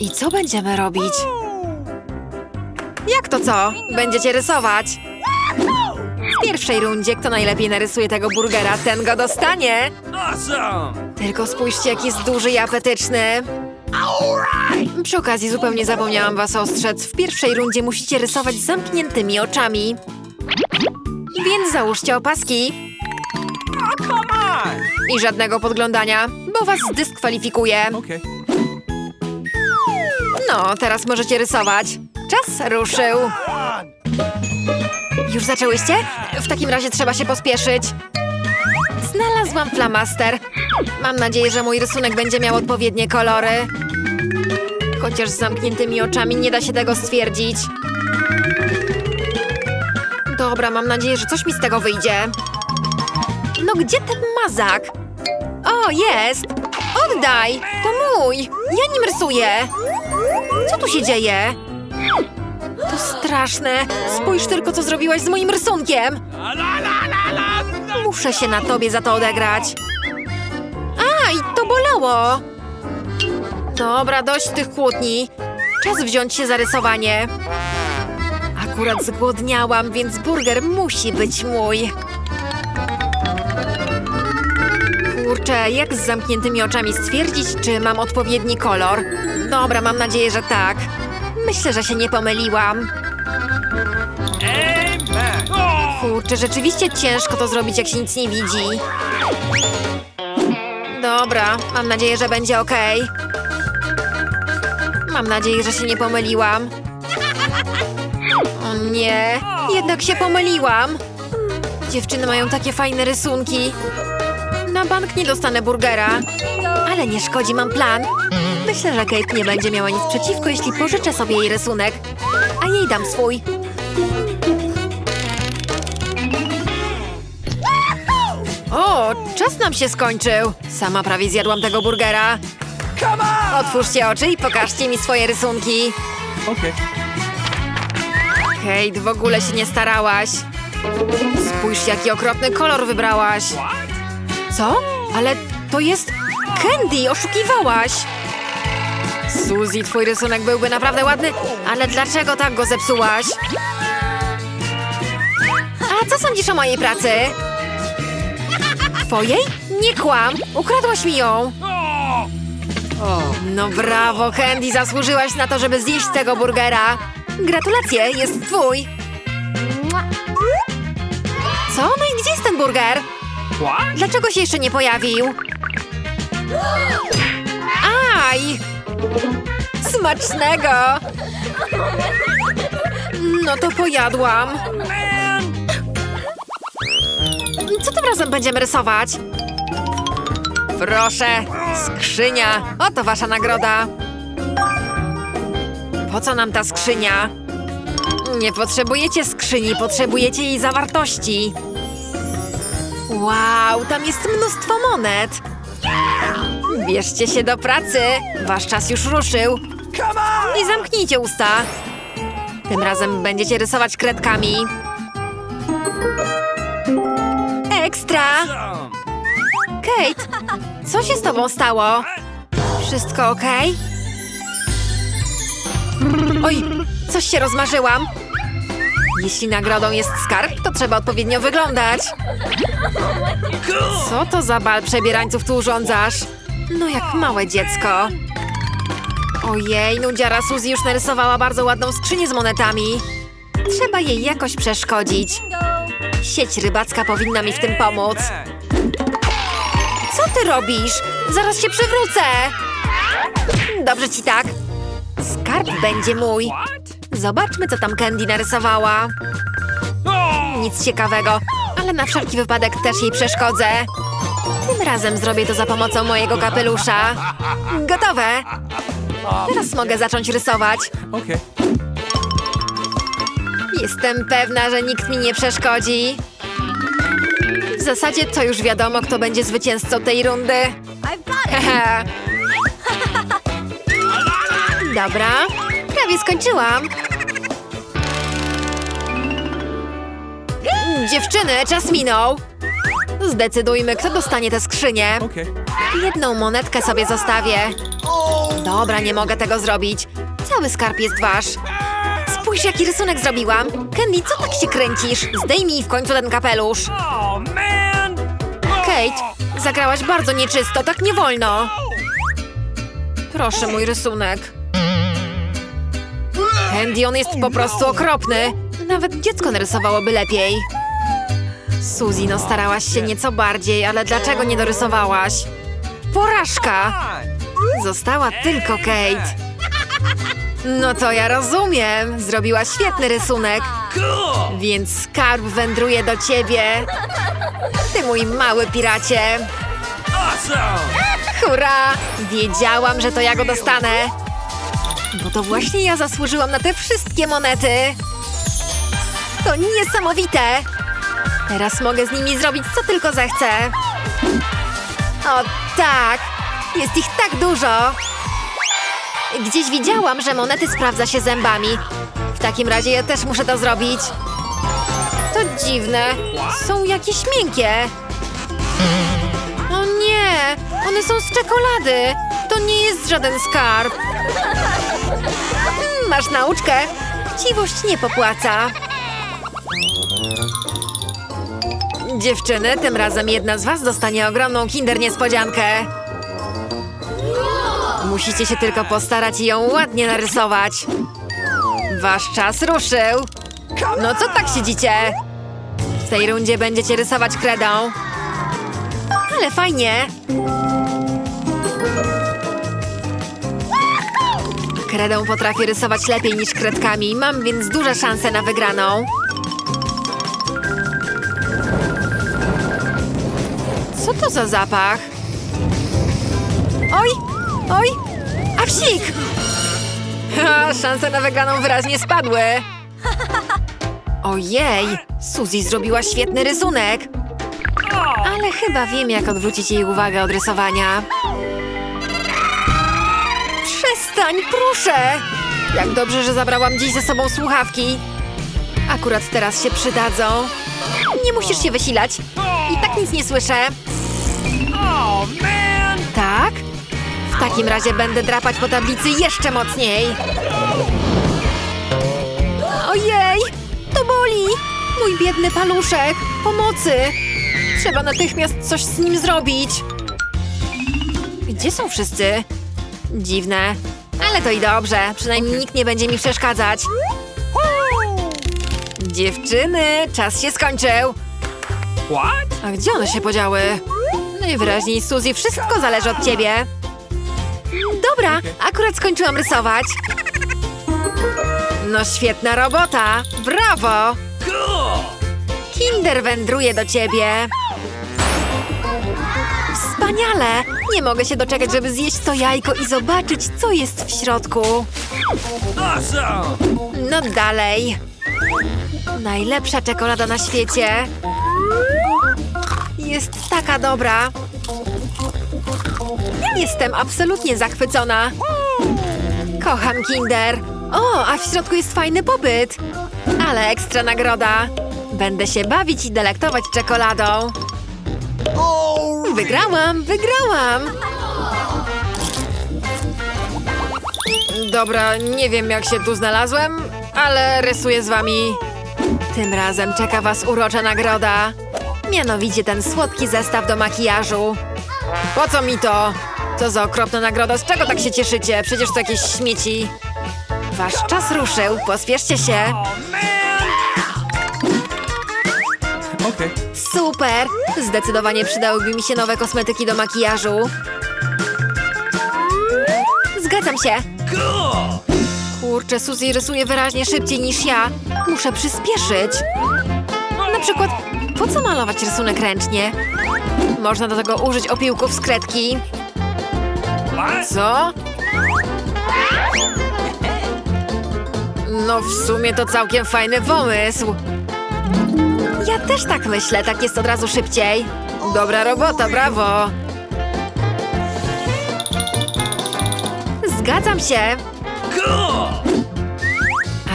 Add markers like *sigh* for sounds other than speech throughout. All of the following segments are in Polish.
I co będziemy robić? Jak to co? Będziecie rysować? W pierwszej rundzie kto najlepiej narysuje tego burgera, ten go dostanie. Tylko spójrzcie, jak jest duży i apetyczny. Przy okazji zupełnie zapomniałam was ostrzec. W pierwszej rundzie musicie rysować z zamkniętymi oczami. Więc załóżcie opaski i żadnego podglądania, bo was dyskwalifikuje. No, teraz możecie rysować. Czas ruszył. Już zaczęłyście? W takim razie trzeba się pospieszyć. Znalazłam flamaster. Mam nadzieję, że mój rysunek będzie miał odpowiednie kolory. Chociaż z zamkniętymi oczami nie da się tego stwierdzić. Dobra, mam nadzieję, że coś mi z tego wyjdzie. No gdzie ten mazak? O, jest! Oddaj! To mój! Ja nim rysuję! Co tu się dzieje? To straszne! Spójrz tylko, co zrobiłaś z moim rysunkiem! Muszę się na tobie za to odegrać. A, i to bolało! Dobra, dość tych kłótni. Czas wziąć się za rysowanie. Akurat zgłodniałam, więc burger musi być mój. Kurczę, jak z zamkniętymi oczami stwierdzić, czy mam odpowiedni kolor? Dobra, mam nadzieję, że tak. Myślę, że się nie pomyliłam. Kurczę, rzeczywiście ciężko to zrobić, jak się nic nie widzi. Dobra, mam nadzieję, że będzie ok. Mam nadzieję, że się nie pomyliłam. O nie, jednak się pomyliłam. Dziewczyny mają takie fajne rysunki. Na bank nie dostanę burgera. Ale nie szkodzi, mam plan. Myślę, że Kate nie będzie miała nic przeciwko, jeśli pożyczę sobie jej rysunek. A jej dam swój. O, czas nam się skończył. Sama prawie zjadłam tego burgera. Otwórzcie oczy i pokażcie mi swoje rysunki. Kate, w ogóle się nie starałaś. Spójrz, jaki okropny kolor wybrałaś. Co? Ale to jest Candy, oszukiwałaś. Suzy, twój rysunek byłby naprawdę ładny, ale dlaczego tak go zepsułaś? A co sądzisz o mojej pracy? Twojej? Nie kłam! Ukradłaś mi ją! No brawo, Candy, zasłużyłaś na to, żeby zjeść tego burgera. Gratulacje, jest twój. Co? No i gdzie jest ten burger? Dlaczego się jeszcze nie pojawił? Aj! Smacznego! No to pojadłam. Co tym razem będziemy rysować? Proszę, skrzynia. Oto wasza nagroda. Po co nam ta skrzynia? Nie potrzebujecie skrzyni, potrzebujecie jej zawartości. Wow, tam jest mnóstwo monet. Bierzcie się do pracy. Wasz czas już ruszył. I zamknijcie usta. Tym razem będziecie rysować kredkami. Ekstra! Kate, co się z tobą stało? Wszystko ok? Oj, coś się rozmarzyłam. Jeśli nagrodą jest skarb, to trzeba odpowiednio wyglądać. Co to za bal przebierańców tu urządzasz? No jak małe dziecko. Ojej, nudziara Suzy już narysowała bardzo ładną skrzynię z monetami. Trzeba jej jakoś przeszkodzić. Sieć rybacka powinna mi w tym pomóc. Co ty robisz? Zaraz się przywrócę! Dobrze ci tak. Skarb będzie mój. Zobaczmy, co tam Candy narysowała. Nic ciekawego, ale na wszelki wypadek też jej przeszkodzę. Tym razem zrobię to za pomocą mojego kapelusza. Gotowe! Teraz mogę zacząć rysować. Okay. Jestem pewna, że nikt mi nie przeszkodzi. W zasadzie to już wiadomo, kto będzie zwycięzcą tej rundy. Dobra, prawie skończyłam. Dziewczyny, czas minął. Zdecydujmy, kto dostanie tę skrzynię. Jedną monetkę sobie zostawię. Dobra, nie mogę tego zrobić. Cały skarb jest wasz. Spójrz, jaki rysunek zrobiłam. Candy, co tak się kręcisz? Zdejmij w końcu ten kapelusz. Kate, zagrałaś bardzo nieczysto, tak nie wolno. Proszę, mój rysunek. Candy, on jest po prostu okropny. Nawet dziecko narysowałoby lepiej. Suzy, no starałaś się nieco bardziej, ale dlaczego nie dorysowałaś? Porażka! Została tylko Kate. No to ja rozumiem. Zrobiła świetny rysunek, więc skarb wędruje do ciebie. Ty mój mały piracie. Hurra! Wiedziałam, że to ja go dostanę. Bo to właśnie ja zasłużyłam na te wszystkie monety. To niesamowite. Teraz mogę z nimi zrobić, co tylko zechcę. O tak! Jest ich tak dużo. Gdzieś widziałam, że monety sprawdza się zębami. W takim razie ja też muszę to zrobić. To dziwne. Są jakieś miękkie. O nie! One są z czekolady! To nie jest żaden skarb! Mm, Masz nauczkę! Chciwość nie popłaca. Dziewczyny, tym razem jedna z was dostanie ogromną kinder niespodziankę. Musicie się tylko postarać i ją ładnie narysować. Wasz czas ruszył. No co tak siedzicie? W tej rundzie będziecie rysować kredą. Ale fajnie. Kredą potrafię rysować lepiej niż kredkami, mam więc duże szanse na wygraną. Co to za zapach? Oj, oj, a psik! *laughs* Ha, szanse na wygraną wyraźnie spadły. *laughs* Ojej, Suzy zrobiła świetny rysunek. Ale chyba wiem, jak odwrócić jej uwagę od rysowania. Przestań, proszę! Jak dobrze, że zabrałam dziś ze sobą słuchawki. Akurat teraz się przydadzą. Nie musisz się wysilać. I tak nic nie słyszę. Man! Tak? W takim razie będę drapać po tablicy jeszcze mocniej. Ojej! To boli! Mój biedny paluszek! Pomocy! Trzeba natychmiast coś z nim zrobić. Gdzie są wszyscy? Dziwne. Ale to i dobrze. Przynajmniej nikt nie będzie mi przeszkadzać. Dziewczyny, czas się skończył. What? A gdzie one się podziały? Najwyraźniej, Suzy, wszystko zależy od ciebie. Dobra, akurat skończyłam rysować. No świetna robota! Brawo! Kinder wędruje do ciebie. Wspaniale! Nie mogę się doczekać, żeby zjeść to jajko i zobaczyć, co jest w środku. No dalej. Najlepsza czekolada na świecie. Jest taka dobra. Jestem absolutnie zachwycona. Kocham Kinder. O, a w środku jest fajny popyt. Ale ekstra nagroda. Będę się bawić i delektować czekoladą. Wygrałam, wygrałam. Dobra, nie wiem jak się tu znalazłem, ale rysuję z wami. Tym razem czeka was urocza nagroda. Mianowicie ten słodki zestaw do makijażu. Po co mi to? Co za okropna nagroda, z czego tak się cieszycie? Przecież to jakieś śmieci. Wasz czas ruszył, pospieszcie się. Okay. Super! Zdecydowanie przydałyby mi się nowe kosmetyki do makijażu. Zgadzam się. Kurczę, Suzy rysuje wyraźnie szybciej niż ja. Muszę przyspieszyć. Na przykład, po co malować rysunek ręcznie? Można do tego użyć opiłków z kredki. Co? No w sumie to całkiem fajny pomysł. Ja też tak myślę, tak jest od razu szybciej. Dobra robota, brawo. Zgadzam się.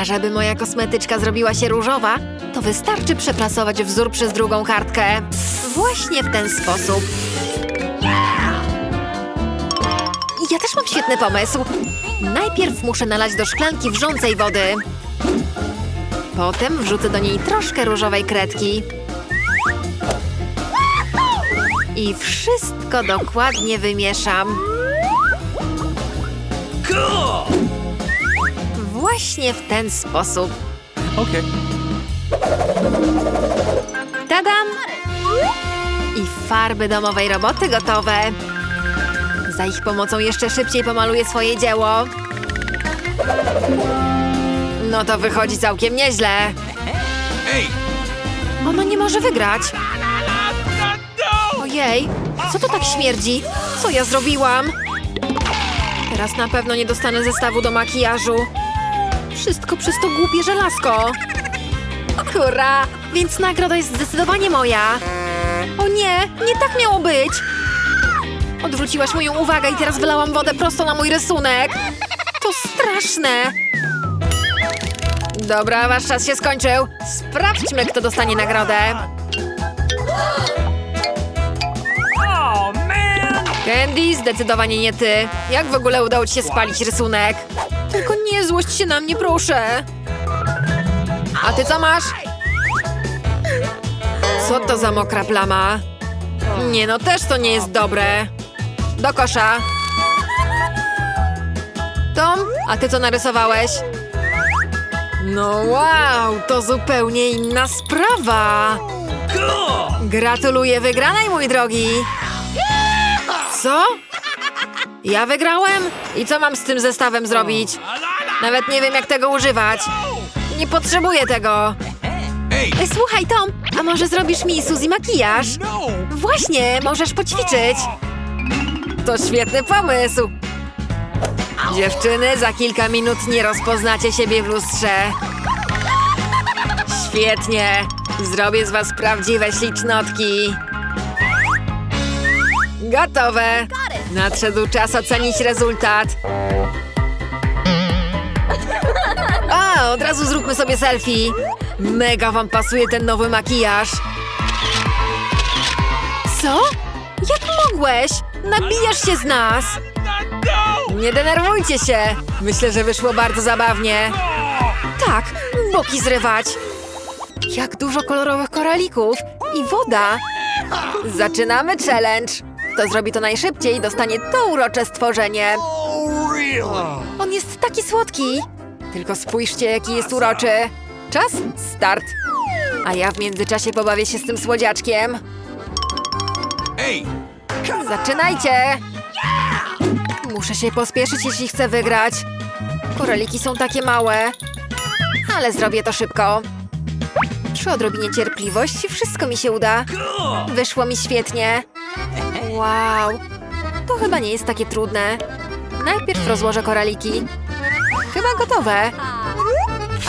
A żeby moja kosmetyczka zrobiła się różowa, to wystarczy przeplasować wzór przez drugą kartkę. Właśnie w ten sposób. ja też mam świetny pomysł. Najpierw muszę nalać do szklanki wrzącej wody. Potem wrzucę do niej troszkę różowej kredki. I wszystko dokładnie wymieszam. Właśnie w ten sposób. Okay. Tadam! I farby domowej roboty gotowe. Za ich pomocą jeszcze szybciej pomaluję swoje dzieło. No to wychodzi całkiem nieźle. Ono nie może wygrać. Ojej, co to tak śmierdzi? Co ja zrobiłam? Teraz na pewno nie dostanę zestawu do makijażu. Wszystko przez to głupie żelazko. Hurra! Więc nagroda jest zdecydowanie moja. O nie, nie tak miało być. Odwróciłaś moją uwagę i teraz wylałam wodę prosto na mój rysunek. To straszne. Dobra, wasz czas się skończył. Sprawdźmy, kto dostanie nagrodę. Candy, zdecydowanie nie ty. Jak w ogóle udało ci się spalić rysunek? Tylko nie złość się na mnie, proszę. A ty co masz? Co to za mokra plama? Nie no, też to nie jest dobre. Do kosza. Tom, a ty co narysowałeś? No wow, to zupełnie inna sprawa. Gratuluję wygranej, mój drogi! Co? Ja wygrałem? I co mam z tym zestawem zrobić? Nawet nie wiem, jak tego używać. Nie potrzebuję tego. Hey! E, Słuchaj, Tom, a może zrobisz mi Suzy makijaż? No! Właśnie, możesz poćwiczyć. To świetny pomysł. Dziewczyny, za kilka minut nie rozpoznacie siebie w lustrze. Świetnie. Zrobię z was prawdziwe ślicznotki. Gotowe. Nadszedł czas ocenić rezultat. A, od razu zróbmy sobie selfie. Mega wam pasuje ten nowy makijaż. Co? Jak mogłeś? Nabijasz się z nas! Nie denerwujcie się! Myślę, że wyszło bardzo zabawnie. Tak, boki zrywać. Jak dużo kolorowych koralików i woda. Zaczynamy challenge. Kto zrobi to najszybciej, dostanie to urocze stworzenie. Oh? On jest taki słodki. Tylko spójrzcie, jaki jest uroczy. Czas? Start. A ja w międzyczasie pobawię się z tym słodziaczkiem. Hey! Zaczynajcie! Muszę się pospieszyć, jeśli chcę wygrać. Koraliki są takie małe. Ale zrobię to szybko. Przy odrobinie cierpliwości wszystko mi się uda. Wyszło mi świetnie. Wow. To chyba nie jest takie trudne. Najpierw rozłożę koraliki. Chyba gotowe.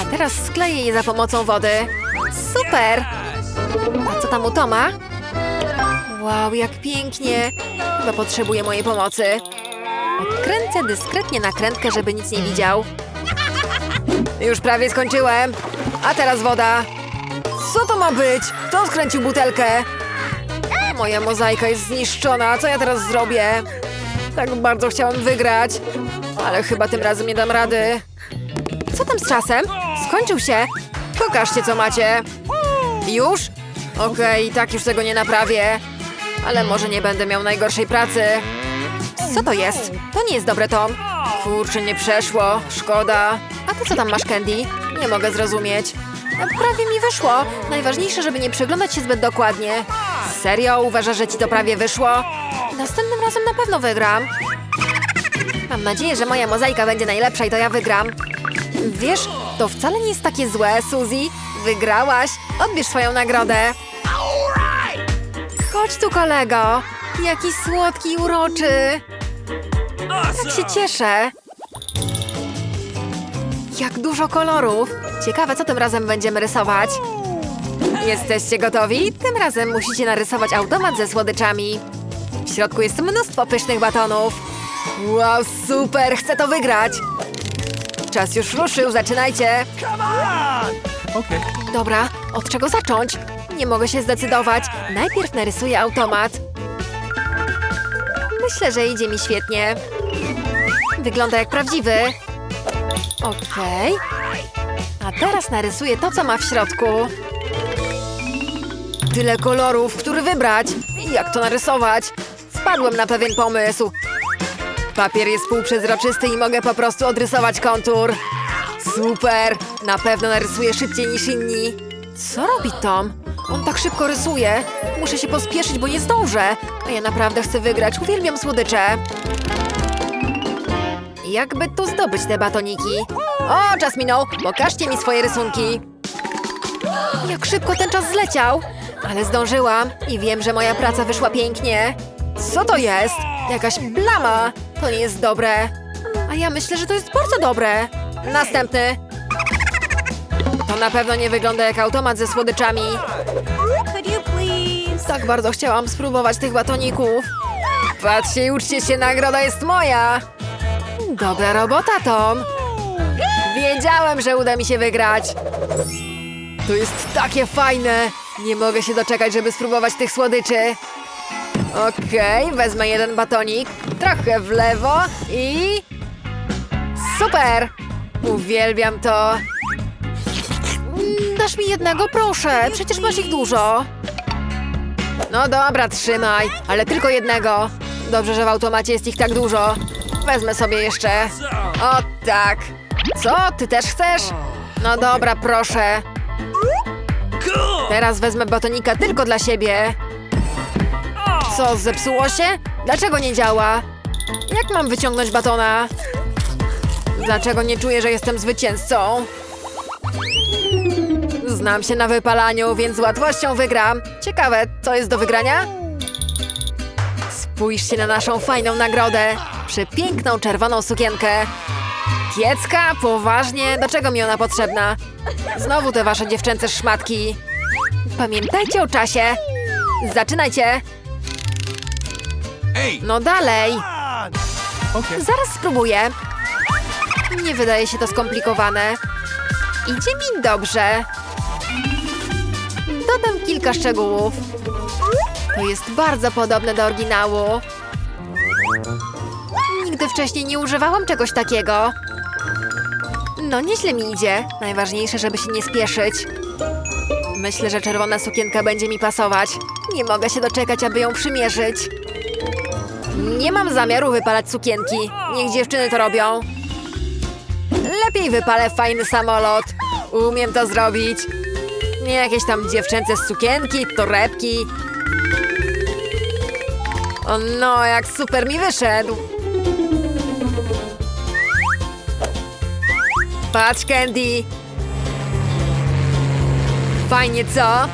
A teraz skleję je za pomocą wody. Super! A co tam u Toma? Wow, jak pięknie! Chyba potrzebuje mojej pomocy. Odkręcę dyskretnie nakrętkę, żeby nic nie widział. Już prawie skończyłem. A teraz woda. Co to ma być? Kto skręcił butelkę? Moja mozaika jest zniszczona. Co ja teraz zrobię? Tak bardzo chciałam wygrać. Ale chyba tym razem nie dam rady. Co tam z czasem? Skończył się. Pokażcie, co macie. Już? Okej, tak już tego nie naprawię. Ale może nie będę miał najgorszej pracy. Co to jest? To nie jest dobre, Tom. Kurczę, nie przeszło. Szkoda. A ty co tam masz, Candy? Nie mogę zrozumieć. Prawie mi wyszło. Najważniejsze, żeby nie przyglądać się zbyt dokładnie. Serio? Uważasz, że ci to prawie wyszło? Następnym razem na pewno wygram. Mam nadzieję, że moja mozaika będzie najlepsza i to ja wygram. Wiesz, to wcale nie jest takie złe, Suzy. Wygrałaś. Odbierz swoją nagrodę. Chodź tu, kolego. Jaki słodki i uroczy. Tak się cieszę. Jak dużo kolorów. Ciekawe, co tym razem będziemy rysować. Jesteście gotowi? Tym razem musicie narysować automat ze słodyczami. W środku jest mnóstwo pysznych batonów. Wow, super! Chcę to wygrać! Czas już ruszył, zaczynajcie! Come on! Okay. Dobra, od czego zacząć? Nie mogę się zdecydować. Najpierw narysuję automat. Myślę, że idzie mi świetnie. Wygląda jak prawdziwy. Okej. A teraz narysuję to, co ma w środku. Tyle kolorów, który wybrać. Jak to narysować? Wpadłem na pewien pomysł. Papier jest półprzezroczysty i mogę po prostu odrysować kontur. Super! Na pewno narysuję szybciej niż inni. Co robi Tom? On tak szybko rysuje. Muszę się pospieszyć, bo nie zdążę. A ja naprawdę chcę wygrać. Uwielbiam słodycze. Jakby tu zdobyć te batoniki? O, czas minął. Pokażcie mi swoje rysunki. Jak szybko ten czas zleciał. Ale zdążyłam i wiem, że moja praca wyszła pięknie. Co to jest? Jakaś blama. To nie jest dobre. A ja myślę, że to jest bardzo dobre. Następny. To na pewno nie wygląda jak automat ze słodyczami. Tak bardzo chciałam spróbować tych batoników. Patrzcie i uczcie się, nagroda jest moja. Dobra robota, Tom. Wiedziałem, że uda mi się wygrać. To jest takie fajne. Nie mogę się doczekać, żeby spróbować tych słodyczy. Okej, wezmę jeden batonik, trochę w lewo i... Super! Uwielbiam to. Mm, Dasz mi jednego, proszę. Przecież masz ich dużo. No dobra, trzymaj, ale tylko jednego. Dobrze, że w automacie jest ich tak dużo. Wezmę sobie jeszcze. O tak. Co? Ty też chcesz? No dobra, proszę. Teraz wezmę batonika tylko dla siebie. Co, zepsuło się? Dlaczego nie działa? Jak mam wyciągnąć batona? Dlaczego nie czuję, że jestem zwycięzcą? Znam się na wypalaniu, więc z łatwością wygram. Ciekawe, co jest do wygrania? Spójrzcie na naszą fajną nagrodę. Przepiękną czerwoną sukienkę. Kiecka? Poważnie? Do czego mi ona potrzebna? Znowu te wasze dziewczęce szmatki. Pamiętajcie o czasie. Zaczynajcie. Hey! No dalej. Okay. Zaraz spróbuję. Nie wydaje się to skomplikowane. Idzie mi dobrze. Dodam kilka szczegółów. To jest bardzo podobne do oryginału. Nigdy wcześniej nie używałam czegoś takiego. No, nieźle mi idzie. Najważniejsze, żeby się nie spieszyć. Myślę, że czerwona sukienka będzie mi pasować. Nie mogę się doczekać, aby ją przymierzyć. Nie mam zamiaru wypalać sukienki. Niech dziewczyny to robią. Lepiej wypalę fajny samolot. Umiem to zrobić. Nie jakieś tam dziewczęce z sukienki, torebki. O no, jak super mi wyszedł. Patrz, Candy. Fajnie, co?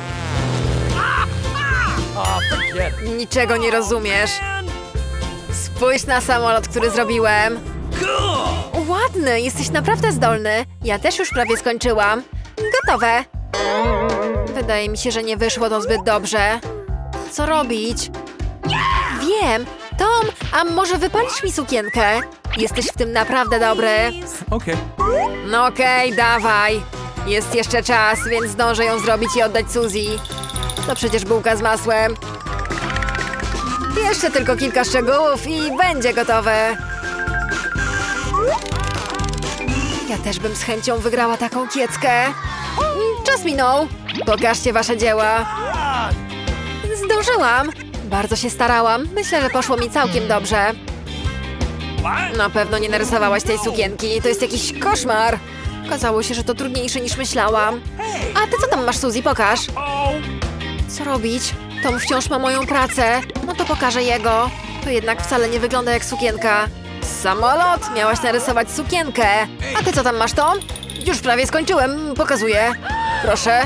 Niczego nie rozumiesz. Spójrz na samolot, który zrobiłem. Ładny, jesteś naprawdę zdolny. Ja też już prawie skończyłam. Gotowe. Wydaje mi się, że nie wyszło to zbyt dobrze. Co robić? Wiem. Tom, a może wypalisz mi sukienkę? Jesteś w tym naprawdę dobry. Okay. No okej, dawaj. Jest jeszcze czas, więc zdążę ją zrobić i oddać Suzy. To przecież bułka z masłem. Jeszcze tylko kilka szczegółów i będzie gotowe. Ja też bym z chęcią wygrała taką kieckę. Czas minął. Pokażcie wasze dzieła. Zdążyłam. Bardzo się starałam. Myślę, że poszło mi całkiem dobrze. Na pewno nie narysowałaś tej sukienki. To jest jakiś koszmar. Okazało się, że to trudniejsze niż myślałam. A ty co tam masz, Suzy? Pokaż. Co robić? Tom wciąż ma moją pracę. No to pokażę jego. To jednak wcale nie wygląda jak sukienka. Samolot! Miałaś narysować sukienkę. A ty co tam masz, Tom? Już prawie skończyłem. Pokazuję. Proszę.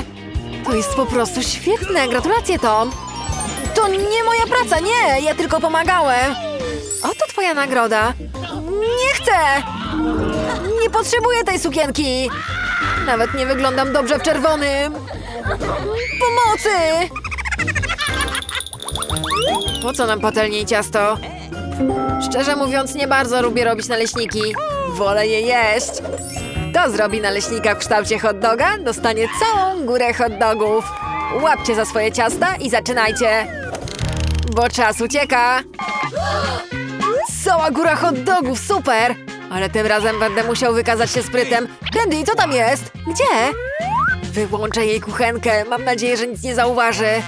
To jest po prostu świetne. Gratulacje, Tom. To nie moja praca, nie! Ja tylko pomagałem. Oto twoja nagroda. Nie chcę! Nie potrzebuję tej sukienki! Nawet nie wyglądam dobrze w czerwonym. Pomocy! Po co nam patelnie i ciasto? Szczerze mówiąc, nie bardzo lubię robić naleśniki. Wolę je jeść. Kto zrobi naleśnika w kształcie hot doga, dostanie całą górę hot dogów. Łapcie za swoje ciasta i zaczynajcie. Bo czas ucieka. Cała góra hot dogów, super! Ale tym razem będę musiał wykazać się sprytem. Candy, co tam jest? Gdzie? Wyłączę jej kuchenkę. Mam nadzieję, że nic nie zauważy.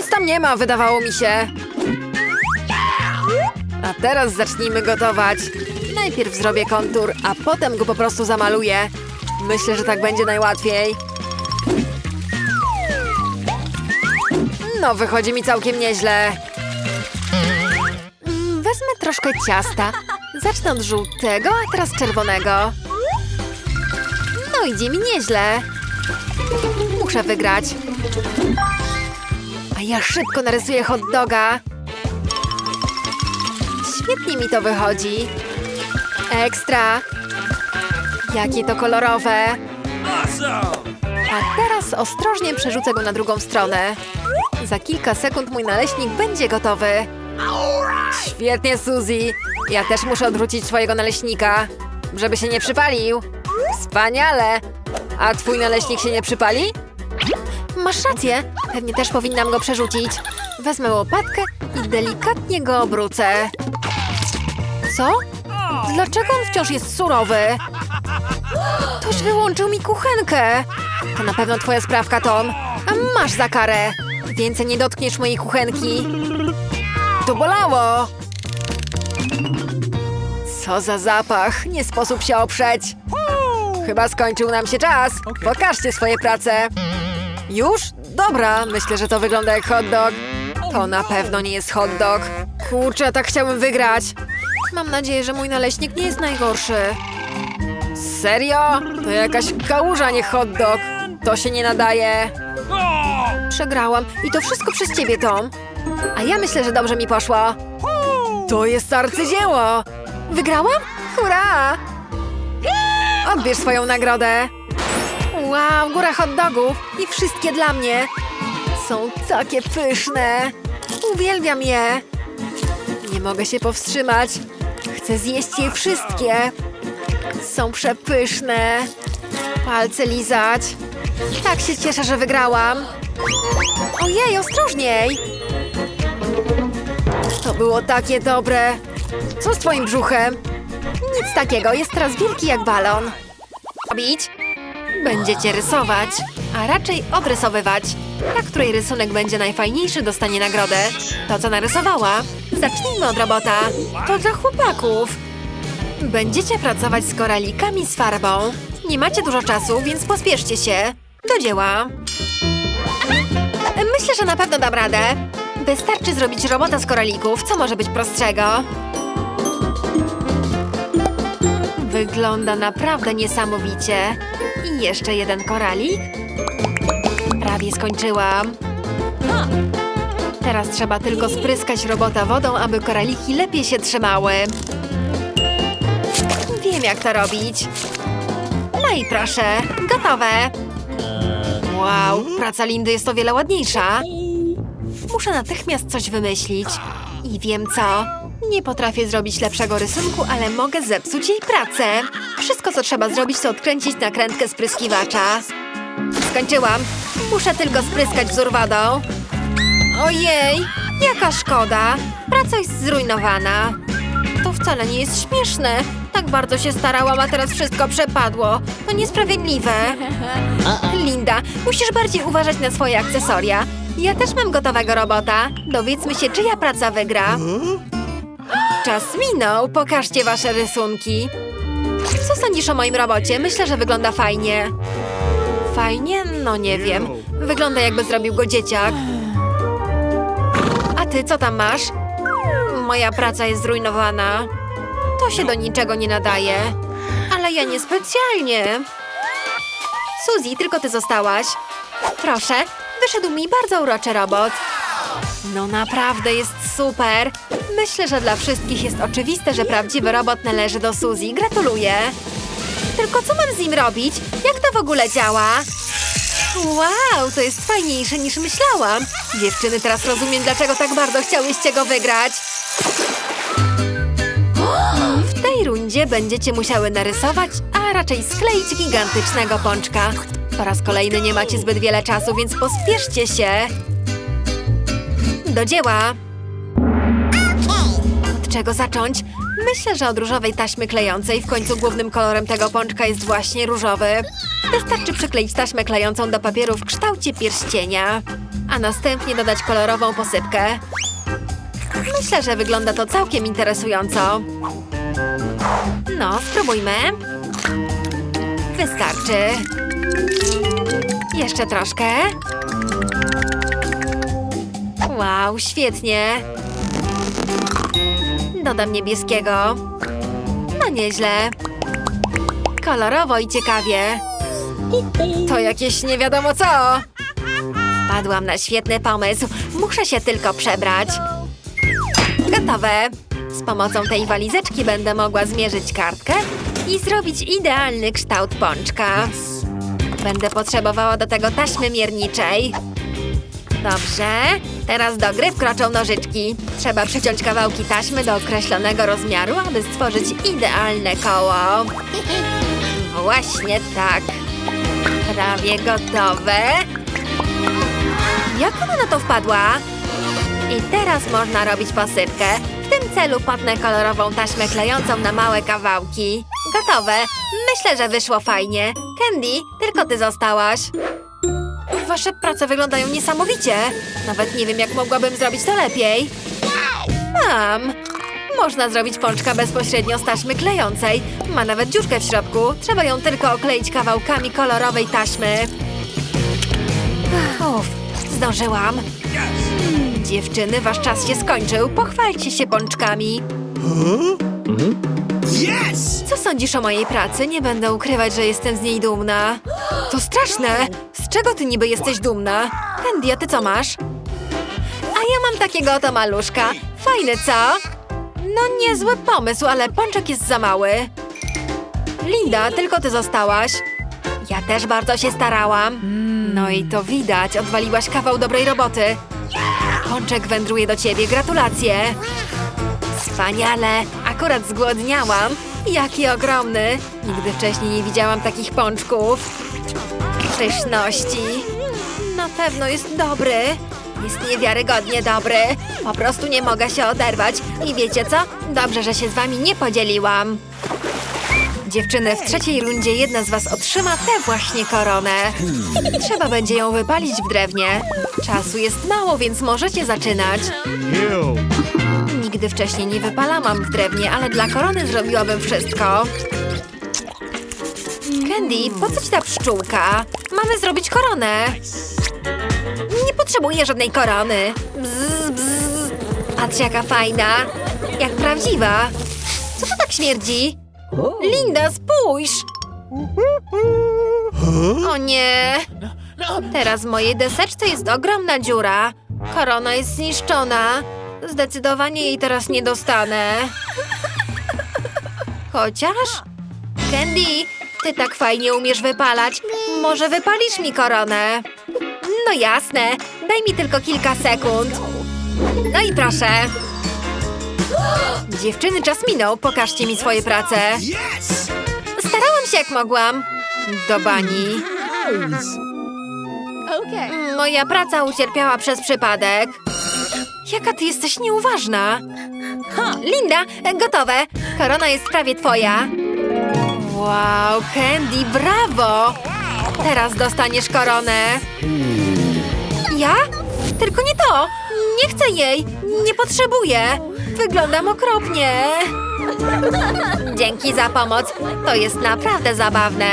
Nic tam nie ma, wydawało mi się. A teraz zacznijmy gotować. Najpierw zrobię kontur, a potem go po prostu zamaluję. Myślę, że tak będzie najłatwiej. No, wychodzi mi całkiem nieźle. Wezmę troszkę ciasta. Zacznę od żółtego, a teraz czerwonego. No, idzie mi nieźle. Muszę wygrać. Ja szybko narysuję hot doga. Świetnie mi to wychodzi. Ekstra. Jakie to kolorowe. A teraz ostrożnie przerzucę go na drugą stronę. Za kilka sekund mój naleśnik będzie gotowy. Świetnie, Suzy. Ja też muszę odwrócić twojego naleśnika, żeby się nie przypalił. Wspaniale. A twój naleśnik się nie przypali? Masz rację. Pewnie też powinnam go przerzucić. Wezmę łopatkę i delikatnie go obrócę. Co? Dlaczego on wciąż jest surowy? Ktoś wyłączył mi kuchenkę. To na pewno twoja sprawka, Tom. A masz za karę. Więcej nie dotkniesz mojej kuchenki. To bolało. Co za zapach. Nie sposób się oprzeć. Chyba skończył nam się czas. Pokażcie swoje prace. Już? Dobra, myślę, że to wygląda jak hot dog. To na pewno nie jest hot dog. Kurczę, tak chciałem wygrać. Mam nadzieję, że mój naleśnik nie jest najgorszy. Serio? To jakaś kałuża, nie hot dog. To się nie nadaje. Przegrałam i to wszystko przez ciebie, Tom. A ja myślę, że dobrze mi poszło. To jest arcydzieło. Wygrałam? Hurra! Odbierz swoją nagrodę. Wow, góra hot dogów i wszystkie dla mnie. Są takie pyszne. Uwielbiam je. Nie mogę się powstrzymać. Chcę zjeść je wszystkie. Są przepyszne. Palce lizać. Tak się cieszę, że wygrałam. Ojej, ostrożniej. To było takie dobre. Co z twoim brzuchem? Nic takiego, jest teraz wielki jak balon. Robić? Będziecie rysować, a raczej odrysowywać. Ta, której rysunek będzie najfajniejszy, dostanie nagrodę. To, co narysowała. Zacznijmy od robota. To dla chłopaków. Będziecie pracować z koralikami z farbą. Nie macie dużo czasu, więc pospieszcie się. Do dzieła. Myślę, że na pewno dam radę. Wystarczy zrobić robota z koralików. Co może być prostszego? Wygląda naprawdę niesamowicie. I jeszcze jeden koralik. Prawie skończyłam. Teraz trzeba tylko spryskać robota wodą, aby koraliki lepiej się trzymały. Wiem, jak to robić. No i proszę, gotowe. Wow, praca Lindy jest o wiele ładniejsza. Muszę natychmiast coś wymyślić. I wiem co. Nie potrafię zrobić lepszego rysunku, ale mogę zepsuć jej pracę. Wszystko, co trzeba zrobić, to odkręcić nakrętkę spryskiwacza. Skończyłam. Muszę tylko spryskać wzór wodą. Ojej, jaka szkoda. Praca jest zrujnowana. To wcale nie jest śmieszne. Tak bardzo się starałam, a teraz wszystko przepadło. To niesprawiedliwe. Linda, musisz bardziej uważać na swoje akcesoria. Ja też mam gotowego robota. Dowiedzmy się, czyja praca wygra. Czas minął. Pokażcie wasze rysunki. Co sądzisz o moim robocie? Myślę, że wygląda fajnie. Fajnie? No nie wiem. Wygląda jakby zrobił go dzieciak. A ty co tam masz? Moja praca jest zrujnowana. To się do niczego nie nadaje. Ale ja niespecjalnie. Suzy, tylko ty zostałaś. Proszę, wyszedł mi bardzo uroczy robot. No naprawdę jest super. Myślę, że dla wszystkich jest oczywiste, że prawdziwy robot należy do Suzy. Gratuluję. Tylko co mam z nim robić? Jak to w ogóle działa? Wow, to jest fajniejsze niż myślałam. Dziewczyny, teraz rozumiem, dlaczego tak bardzo chciałyście go wygrać. W tej rundzie będziecie musiały narysować, a raczej skleić gigantycznego pączka. Po raz kolejny nie macie zbyt wiele czasu, więc pospieszcie się. Do dzieła. Czego zacząć? Myślę, że od różowej taśmy klejącej w końcu głównym kolorem tego pączka jest właśnie różowy. Wystarczy przykleić taśmę klejącą do papieru w kształcie pierścienia, a następnie dodać kolorową posypkę. Myślę, że wygląda to całkiem interesująco. No, spróbujmy. Wystarczy. Jeszcze troszkę. Wow, świetnie. Dodam niebieskiego. No nieźle. Kolorowo i ciekawie. To jakieś nie wiadomo co. Wpadłam na świetny pomysł. Muszę się tylko przebrać. Gotowe. Z pomocą tej walizeczki będę mogła zmierzyć kartkę i zrobić idealny kształt pączka. Będę potrzebowała do tego taśmy mierniczej. Dobrze, teraz do gry wkroczą nożyczki. Trzeba przyciąć kawałki taśmy do określonego rozmiaru, aby stworzyć idealne koło. *laughs* Właśnie tak. Prawie gotowe. Jak ona na to wpadła? I teraz można robić posypkę. W tym celu potnę kolorową taśmę klejącą na małe kawałki. Gotowe. Myślę, że wyszło fajnie. Candy, tylko ty zostałaś. Wasze prace wyglądają niesamowicie. Nawet nie wiem, jak mogłabym zrobić to lepiej. Mam. Można zrobić pączka bezpośrednio z taśmy klejącej. Ma nawet dziurkę w środku. Trzeba ją tylko okleić kawałkami kolorowej taśmy. Uff, zdążyłam. Dziewczyny, wasz czas się skończył. Pochwalcie się pączkami. Co sądzisz o mojej pracy? Nie będę ukrywać, że jestem z niej dumna. To straszne! Z czego ty niby jesteś dumna? Candy, a ty co masz? A ja mam takiego oto maluszka. Fajny, co? No niezły pomysł, ale pączek jest za mały. Linda, tylko ty zostałaś. Ja też bardzo się starałam. No i to widać, odwaliłaś kawał dobrej roboty. Pączek wędruje do ciebie, gratulacje. Wspaniale, akurat zgłodniałam. Jaki ogromny. Nigdy wcześniej nie widziałam takich pączków. Pyszności. Na pewno jest dobry. Jest niewiarygodnie dobry. Po prostu nie mogę się oderwać. I wiecie co? Dobrze, że się z wami nie podzieliłam. Dziewczyny, w trzeciej rundzie jedna z was otrzyma tę właśnie koronę. Trzeba będzie ją wypalić w drewnie. Czasu jest mało, więc możecie zaczynać. Nigdy wcześniej nie wypalałam w drewnie, ale dla korony zrobiłabym wszystko. Candy, po co ci ta pszczółka? Mamy zrobić koronę. Nie potrzebuję żadnej korony. Bzz, bzz. Patrz jaka fajna. Jak prawdziwa. Co to tak śmierdzi? Linda, spójrz! O nie! Teraz w mojej deseczce jest ogromna dziura. Korona jest zniszczona. Zdecydowanie jej teraz nie dostanę. Chociaż... Candy, ty tak fajnie umiesz wypalać. Może wypalisz mi koronę? No jasne. Daj mi tylko kilka sekund. No i proszę. Dziewczyny, czas minął. Pokażcie mi swoje prace. Starałam się jak mogłam. Do bani. Moja praca ucierpiała przez przypadek. Jaka ty jesteś nieuważna. Linda, e, gotowe. Korona jest prawie twoja. Wow, Candy, brawo! Teraz dostaniesz koronę. Ja? Tylko nie to! Nie chcę jej! Nie potrzebuję! Wyglądam okropnie! Dzięki za pomoc. To jest naprawdę zabawne.